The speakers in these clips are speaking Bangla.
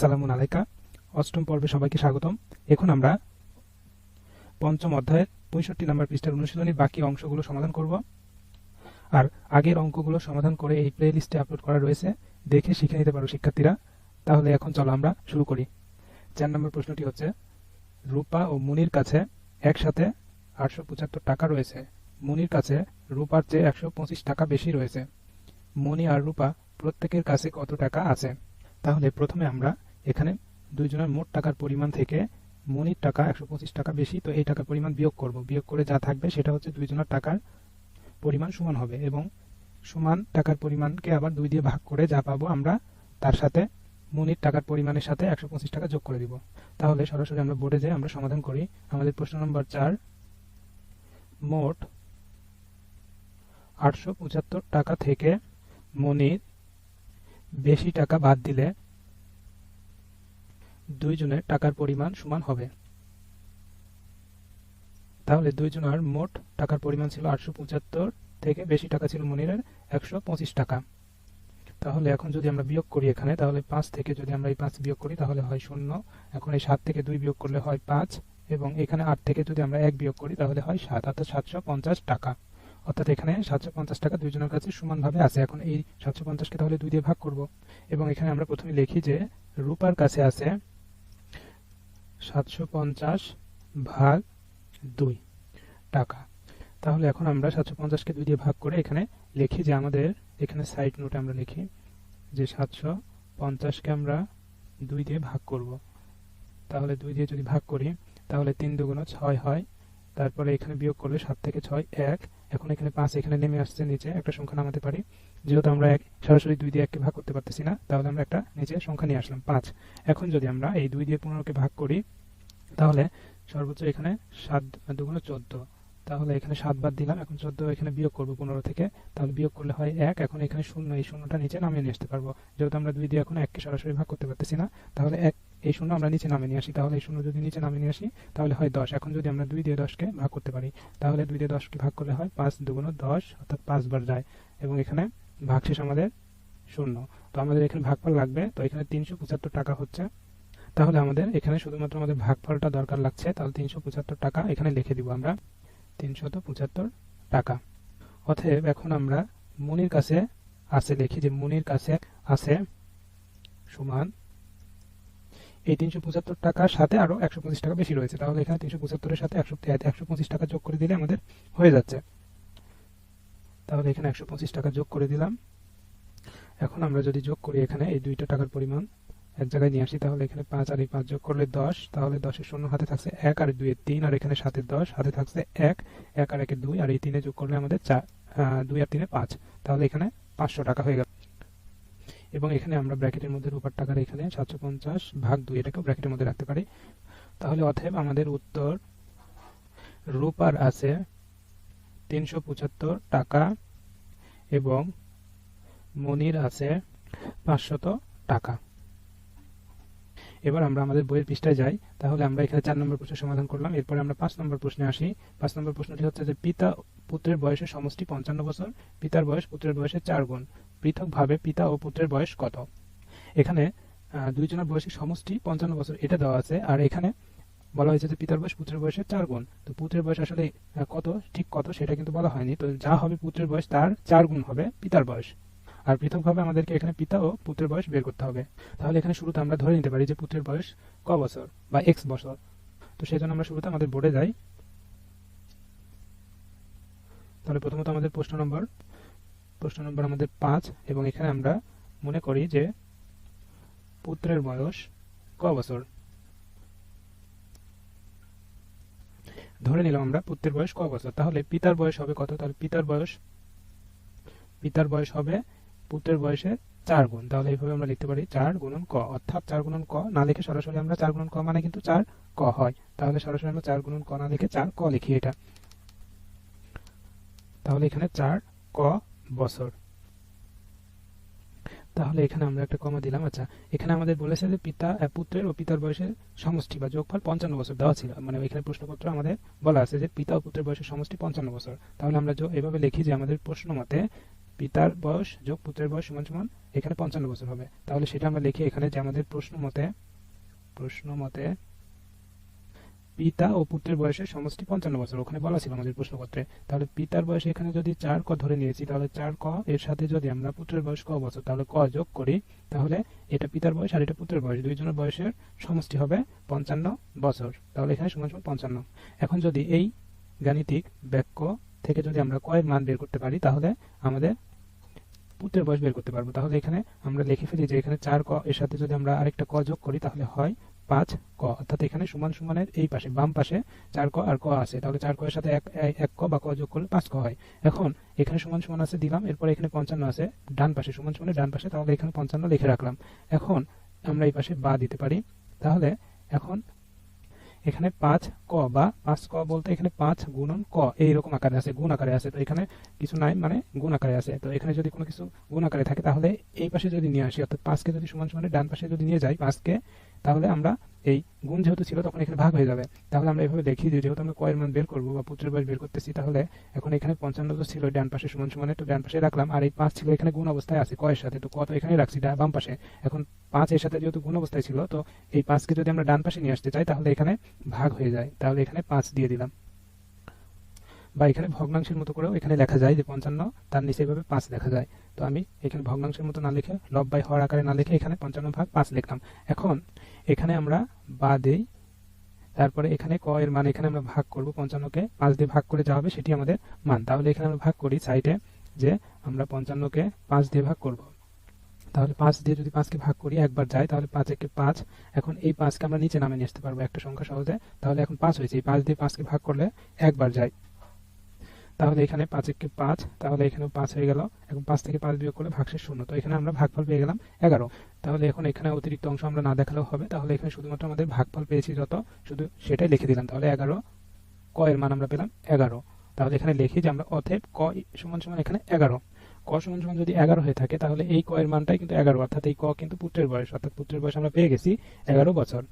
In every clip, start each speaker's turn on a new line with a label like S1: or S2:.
S1: সালামুন আলাইকা। অষ্টম পর্বে সবাইকে স্বাগতম। এখন আমরা পঞ্চম অধ্যায়ের পঁয়ষট্টি নম্বর পৃষ্ঠার অনুশীলনীর বাকি অংশগুলো সমাধান করব। আর আগের অঙ্কগুলো সমাধান করে এই প্লে লিস্টে আপলোড করা রয়েছে। দেখে শিখে নিতে পারো শিক্ষার্থীরা। তাহলে এখন চলো আমরা শুরু করি। চার নম্বর প্রশ্নটি হচ্ছে, রূপা ও মুনির কাছে একসাথে আটশো পঁচাত্তর টাকা রয়েছে। মুনির কাছে রূপার চেয়ে একশো পঁচিশ টাকা বেশি রয়েছে। মনি আর রূপা প্রত্যেকের কাছে কত টাকা আছে? তাহলে প্রথমে আমরা এখানে দুইজনের মোট টাকার পরিমাণ থেকে মনির টাকা একশো পঁচিশ টাকা বেশি, তো এই টাকার পরিমাণ বিয়োগ করব। বিয়োগ করে যা থাকবে সেটা হচ্ছে দুইজনের টাকার পরিমাণ সমান হবে এবং সমান টাকার পরিমাণকে আবার দুই দিয়ে ভাগ করে যা পাবো আমরা তার সাথে মনির টাকার পরিমাণের সাথে একশো পঁচিশ টাকা যোগ করে দিব। তাহলে সরাসরি আমরা বোর্ডে যাই আমরা সমাধান করি। আমাদের প্রশ্ন নম্বর চার, মোট আটশো পঁচাত্তর টাকা থেকে মনির বেশি টাকা বাদ দিলে দুইজনের টাকার পরিমাণ সমান হবে। তাহলে দুইজনের মোট টাকার পরিমাণ ছিল আটশো পঁচাত্তর থেকে বেশি টাকা ছিল মনিরের একশো পঁচিশ টাকা। তাহলে এখন যদি আমরা বিয়োগ করি এখানে, তাহলে পাঁচ থেকে যদি আমরা এই পাঁচ বিয়োগ করি, তাহলে হয় শূন্য। এখন এই সাত থেকে দুই বিয়োগ করলে হয় পাঁচ এবং এখানে আট থেকে যদি আমরা এক বিয়োগ করি, তাহলে হয় সাত, অর্থাৎ সাতশো পঞ্চাশ টাকা। অর্থাৎ এখানে সাতশো পঞ্চাশ টাকা দুইজনের কাছে সমানভাবে আছে। এখন এই সাতশো পঞ্চাশকে তাহলে দুই দিয়ে ভাগ করব। এবং এখানে আমরা প্রথমে লিখি যে রূপার কাছে আছে সাতশো পঞ্চাশ ভাগ দুই টাকা। তাহলে এখন আমরা সাতশো পঞ্চাশকে দুই দিয়ে ভাগ করে এখানে লিখি যে আমাদের এখানে সাইড নোটে আমরা লিখি যে সাতশো পঞ্চাশকে আমরা দুই দিয়ে ভাগ করব। তাহলে দুই দিয়ে যদি ভাগ করি, তাহলে তিন দুগুণ ছয় হয় তারপরে এখানে বিয়োগ করলে সাত থেকে ছয়, এক। এখন এখানে পাঁচ, এখানে নেমে আসছে নিচে একটা সংখ্যা নামাতে পারি। যেহেতু আমরা এক, সরাসরি দুই দিয়ে এককে ভাগ করতে পারতেছি না, তাহলে আমরা একটা নিচে সংখ্যা নিয়ে আসলাম, পাঁচ। এখন যদি আমরা এই দুই দিয়ে পনেরোকে ভাগ করি, তাহলে সর্বোচ্চ এখানে সাত দুগুণ চোদ্দ। তাহলে এখানে সাত বাদ দিলাম, এখন চোদ্দ এখানে বিয়োগ করব পনেরো থেকে। তাহলে বিয়োগ করলে হয় এক, এখন এখানে শূন্য, এই শূন্যটা নিচে নামিয়ে নিয়ে আসতে পারব। যেহেতু আমরা দুই দিয়ে এখন এককে সরাসরি ভাগ করতে পারতেছি না, তাহলে এক এই শূন্য আমরা নিচে নামিয়ে নিয়ে আসি। তাহলে এই শূন্য যদি নিচে নামিয়ে নিয়ে আসি, তাহলে হয় দশ। এখন যদি আমরা দুই দিয়ে দশকে ভাগ করতে পারি, তাহলে দুই দিয়ে দশকে ভাগ করলে হয় পাঁচ দুগুণ দশ, অর্থাৎ পাঁচবার যায়। এবং এখানে ভাগশেষ আমাদের শূন্য। তো আমাদের এখানে ভাগফল লাগবে, তো এখানে তিনশো পঁচাত্তর টাকা হচ্ছে। তাহলে আমাদের এখানে শুধুমাত্র আমাদের ভাগফলটা দরকার লাগছে, তাহলে তিনশো পঁচাত্তর টাকা এখানে লিখে দিব আমরা। তিনশত পঁচাত্তর টাকা। অতএব এখন আমরা মুনির কাছে আছে, লিখি যে মুনির কাছে আছে সমান এই তিনশো পঁচাত্তর টাকার সাথে আরও একশো পঁচিশ টাকা বেশি রয়েছে। তাহলে এখানে তিনশো পঁচাত্তরের সাথে একশো একশো পঁচিশ টাকা যোগ করে দিলে আমাদের হয়ে যাচ্ছে। তাহলে এখানে একশো পঁচিশ টাকা যোগ করে দিলাম। এখন আমরা যদি যোগ করি এখানে এই দুইটা টাকার পরিমাণ এক জায়গায় নিয়ে আসি, তাহলে এখানে পাঁচ আর এই পাঁচ যোগ করলে দশ, তাহলে দশের শূন্য হাতে থাকছে এক আর দুই তিন, আর এখানে সাথে দশ, হাতে থাকছে এক এক আর একে দুই, আর এই তিনে যোগ করলে আমাদের চার দুই আর তিনে পাঁচ। তাহলে এখানে পাঁচশো টাকা হয়ে গেল। এবং এখানে আমরা ব্র্যাকেটের মধ্যে রূপার টাকার এখানে সাতশো পঞ্চাশ ভাগ দুই এটাকেও ব্র্যাকেটের মধ্যে রাখতে পারি। তাহলে অতএব আমাদের উত্তর রূপার আছে তিনশো পঁচাত্তর টাকা এবং মনির আছে পাঁচশত টাকা। এবার আমরা আমাদের বইয়ের পৃষ্ঠায় যাই। তাহলে আমরা এখানে চার নম্বর প্রশ্নের সমাধান করলাম। এরপরে আমরা পাঁচ নম্বর প্রশ্নে আসি। পাঁচ নম্বর প্রশ্নটি হচ্ছে যে পিতা পুত্রের বয়সের সমষ্টি পঞ্চান্ন বছর, পিতার বয়স পুত্রের বয়সের চার গুণ। পৃথকভাবে পিতা ও পুত্রের বয়স কত? এখানে দুইজনের বয়সের সমষ্টি পঞ্চান্ন বছর। এটা দেওয়া আছে। আর এখানে বলা হয়েছে যে পিতার বয়স পুত্রের বয়সের চার গুণ। তো পুত্রের বয়স আসলে কত? ঠিক কত? সেটা কিন্তু বলা হয়নি। তো যা হবে পুত্রের বয়স, তার চার গুণ হবে পিতার বয়স। আর পৃথকভাবে আমাদেরকে এখানে পিতা ও পুত্রের বয়স বের করতে হবে। তাহলে এখানে শুরুতে আমরা ধরে নিতে পারি যে পুত্রের বয়স ক বছর বা এক্স বছর। তো সেই জন্য আমরা শুরুতে আমাদের বোর্ডে যাই। তাহলে প্রথমত আমাদের প্রশ্ন নম্বর প্রশ্ন নম্বর আমাদের পাঁচ, এবং এখানে আমরা মনে করি যে পুত্রের বয়স ক বছর? ধরে নিলাম আমরা পুত্রের বয়স ক বছর। তাহলে পিতার বয়স হবে কত? তাহলে পিতার বয়স পিতার বয়স হবে পুত্রের বয়সের চার গুণ। তাহলে এইভাবে আমরা লিখতে পারি চার গুণন ক। অর্থাৎ চার গুণন ক না লিখে সরাসরি আমরা চার গুণন ক মানে কিন্তু চার ক হয়। তাহলে সরাসরি আমরা চার গুণন ক না লিখে চার ক লিখি এটা। তাহলে এখানে চার ক বছর। তাহলে এখানে আমরা একটা কমা দিলাম। আচ্ছা এখানে আমাদের বলেছে যে পিতা পুত্রের ও পিতার বয়সের সমষ্টি বা যোগফল পঞ্চান্ন বছর দেওয়া ছিল। মানে এখানে প্রশ্নপত্র আমাদের বলা আছে যে পিতা ও পুত্রের বয়সের সমষ্টি পঞ্চান্ন বছর। তাহলে আমরা এভাবে লিখি যে আমাদের প্রশ্ন মতে পিতার বয়স যোগ পুত্রের বয়স সমান সমান এখানে পঞ্চান্ন বছর হবে। তাহলে সেটা আমরা লিখি এখানে যে আমাদের প্রশ্ন মতে প্রশ্ন মতে পিতা ও পুত্রের বয়সের সমষ্টি পঞ্চান্ন বছর। ওখানে বলা ছিল আমাদের প্রশ্নপত্রে। তাহলে পিতার বয়স এখানে যদি চার ক ধরে নিয়েছি, তাহলে চার ক এর সাথে যদি আমরা পুত্রের বয়স ক বছর, তাহলে ক যোগ করি, তাহলে এটা পিতার বয়স আর এটা পুত্রের বয়স। দুইজনের বয়সের সমষ্টি হবে পঞ্চান্ন বছর। তাহলে এখানে সমান পঞ্চান্ন। এখন যদি এই গাণিতিক বাক্য থেকে যদি আমরা কয়ের মান বের করতে পারি, তাহলে আমাদের পুত্রের বয়স বের করতে পারব। তাহলে এখানে আমরা লিখে ফেলি যে এখানে চার ক এর সাথে যদি আমরা আরেকটা ক যোগ করি, তাহলে হয় পাঁচ ক। অর্থাৎ এখানে সমান সমানের এই পাশে, বাম পাশে চার ক আর ক আছে। তাহলে চার ক এর সাথে এক ক বা ক যোগ করলে পাঁচ ক হয়। এখন এখানে সমান সমান আছে দিলাম, এরপর এখানে পঞ্চান্ন আছে ডান পাশে। সমান সমানের ডান পাশে, তাহলে এখানে পঞ্চান্ন লিখে রাখলাম। এখন আমরা এই পাশে বা দিতে পারি। তাহলে এখন এখানে পাঁচ ক বা পাঁচ ক বলতে এখানে পাঁচ গুণন ক এইরকম আকারে আছে, গুণ আকারে আছে। তো এখানে কিছু নাই মানে গুণ আকারে আছে। তো এখানে যদি কোনো কিছু গুণ আকারে থাকে, তাহলে এই পাশে যদি নিয়ে আসি, অর্থাৎ পাঁচকে যদি সমান সমানে ডান পাশে যদি নিয়ে যাই, পাঁচকে তাহলে আমরা এই গুণ যেহেতু ছিল তখন এখানে ভাগ হয়ে যাবে। তাহলে আমরা এভাবে দেখি যে যেহেতু আমরা কয়ের মান বের করব বা পুত্রের বয়স বের করতেছি, তাহলে এখন এখানে পঞ্চান্ন তো ছিল, ডান পাশে সমান সমান তো ডান পাশে রাখলাম। আর এই পাঁচ ছিল, এখানে গুণ অবস্থায় আছে কয়ের সাথে। তো কত এখানে রাখছি? বাম পাশে। এখন পাঁচ এর সাথে যেহেতু গুণ অবস্থায় ছিল, তো এই পাঁচকে যদি আমরা ডান পাশে নিয়ে আসতে চাই, তাহলে এখানে ভাগ হয়ে যায়। তাহলে এখানে পাঁচ দিয়ে দিলাম। বা এখানে ভগ্নাংশের মতো করেও এখানে লেখা যায় যে পঞ্চান্ন, তার নিচে এভাবে পাঁচ লেখা যায়। তো আমি এখানে ভগ্নাংশের মতো না লিখে লব বাই আকারে না লিখে এখানে পঞ্চান্ন ভাগ পাঁচ লিখলাম। এখন এখানে আমরা বা দেই, তারপরে এখানে ক এর মান এখানে আমরা ভাগ করব, পঞ্চান্নকে পাঁচ দিয়ে ভাগ করে যা হবে সেটি আমাদের মান। তাহলে এখানে আমরা ভাগ করি সাইডে যে আমরা পঞ্চান্নকে পাঁচ দিয়ে ভাগ করব। তাহলে পাঁচ দিয়ে যদি পাঁচকে ভাগ করি, একবার যায়, তাহলে পাঁচ একে পাঁচ। এখন এই পাঁচকে আমরা নিচে নামে নিয়ে আসতে পারব একটা সংখ্যা সহজে। তাহলে এখন পাঁচ হয়েছে, এই পাঁচ দিয়ে পাঁচকে ভাগ করলে একবার যায়। তাহলে এখানে পাঁচ একে পাঁচ, তাহলে এখানেও পাঁচ হয়ে গেল। এখন পাঁচ থেকে পাঁচ বিয়োগ করলে ভাগশেষ শূন্য। তো এখানে আমরা ভাগফল পেয়ে গেলাম এগারো। তাহলে এখন এখানে অতিরিক্ত অংশ আমরা না দেখালেও হবে। তাহলে এখানে শুধুমাত্র আমাদের ভাগফল পেয়েছি যত, শুধু সেটাই লিখে দিলাম। তাহলে এগারো, ক এর মান আমরা পেলাম এগারো। তাহলে এখানে লিখি যে আমরা অথেব ক সমান সমান এখানে এগারো। ক সমান সমান যদি এগারো হয়ে থাকে, তাহলে এই ক এর মানটাই কিন্তু এগারো। অর্থাৎ এই ক কিন্তু পুত্রের বয়স। অর্থাৎ পুত্রের বয়স আমরা পেয়ে গেছি এগারো বছর।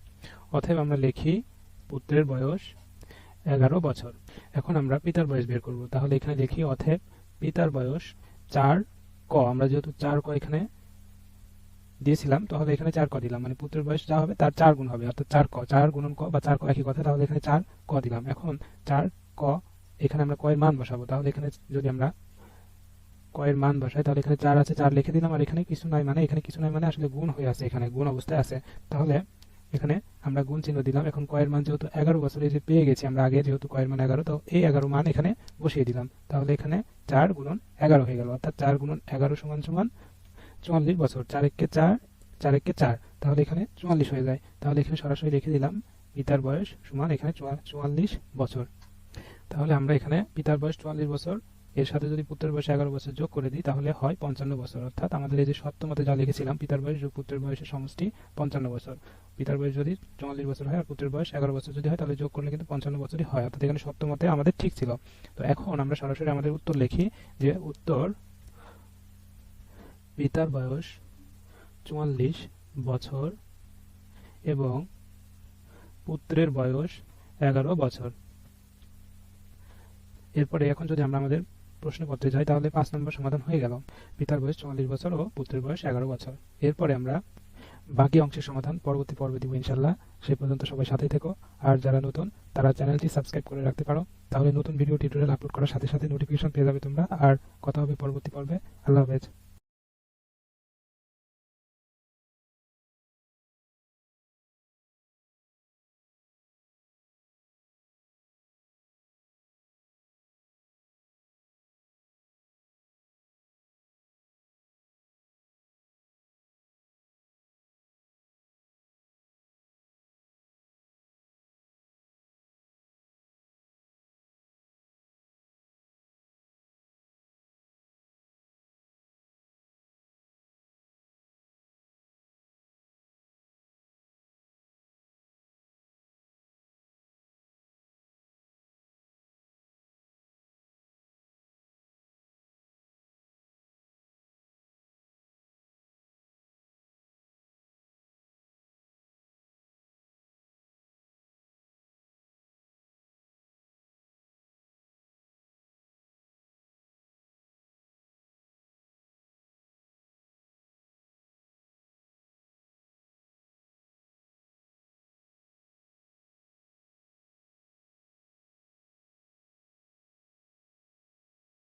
S1: অথেব আমরা লিখি পুত্রের বয়স এগারো বছর। এখন আমরা পিতার বয়স বের করব। তাহলে এখানে দেখি অথেব পিতার বয়স চার ক। আমরা যেহেতু চার ক এখানে দিয়েছিলাম, তাহলে এখানে চার ক দিলাম। মানে পুত্রের বয়স যা হবে তার চার গুণ হবে, অর্থাৎ চার ক। চার গুণন ক বা চার ক একই কথা, তাহলে এখানে চার ক দিলাম। এখন চার ক, এখানে আমরা কয়ের মান বসাবো। তাহলে এখানে যদি আমরা কয়ের মান বসাই, তাহলে এখানে চার আছে, চার লিখে দিলাম। আর এখানে কিছু নাই মানে এখানে কিছু নাই মানে আসলে গুণ হয়ে আছে, এখানে গুণ অবস্থায় আছে। তাহলে এখানে আমরা গুণ চিহ্ন দিলাম। এখন কয়ের মান যেহেতু এগারো বছরে যে পেয়ে গেছি, আমরা আগে যেহেতু কয়ের মান এগারো, তো এই এগারো মান এখানে বসিয়ে দিলাম। তাহলে এখানে চার গুণন এগারো হয়ে গেল, অর্থাৎ চার গুণন এগারো সমান সমান চুয়াল্লিশ বছর, চার একে চার চার একে চার। তাহলে এখানে চুয়াল্লিশ হয়ে যায়। তাহলে এখানে সরাসরি লিখে দিলাম, পিতার বয়স সমান এখানে চুয়াল্লিশ বছর। তাহলে আমরা এখানে পিতার বয়স চুয়াল্লিশ বছর এর সাথে যদি পুত্রের বয়স এগারো বছর যোগ করে দিই, তাহলে হয় পঞ্চান্ন বছর। অর্থাৎ আমাদের এই যে সপ্তমতে যা লিখেছিলাম, পিতার বয়স যোগ পুত্রের বয়সের সমষ্টি পঞ্চান্ন বছর। পিতার বয়স যদি চুয়াল্লিশ বছর হয় আর পুত্রের বয়স এগারো বছর যদি হয়, তাহলে যোগ করলে কিন্তু পঞ্চান্ন বছরই হয়। অর্থাৎ এখানে সপ্তমতে আমাদের ঠিক ছিল। তো এখন আমরা সরাসরি আমাদের উত্তর লিখি যে উত্তর, পিতার বয়স চুয়াল্লিশ বছর এবং পুত্রের বয়স এগারো বছর। এরপরে এখন যদি আমরা আমাদের প্রশ্নপত্রে যাই তাহলে পাঁচ নম্বর সমাধান হয়ে গেল। পিতার বয়স চুয়াল্লিশ বছর ও পুত্রের বয়স এগারো বছর। এরপরে আমরা বাকি অংশের সমাধান পরবর্তী পর্বে দিব ইনশাল্লাহ সেই পর্যন্ত সবাই সাথেই থেকো। আর যারা নতুন, তারা চ্যানেলটি সাবস্ক্রাইব করে রাখতে পারো। তাহলে নতুন ভিডিও টিউটোরিয়াল আপলোড করার সাথে সাথে নোটিফিকেশন পেয়ে যাবে তোমরা। আর কথা হবে পরবর্তী পর্বে। আল্লাহ হাফেজ।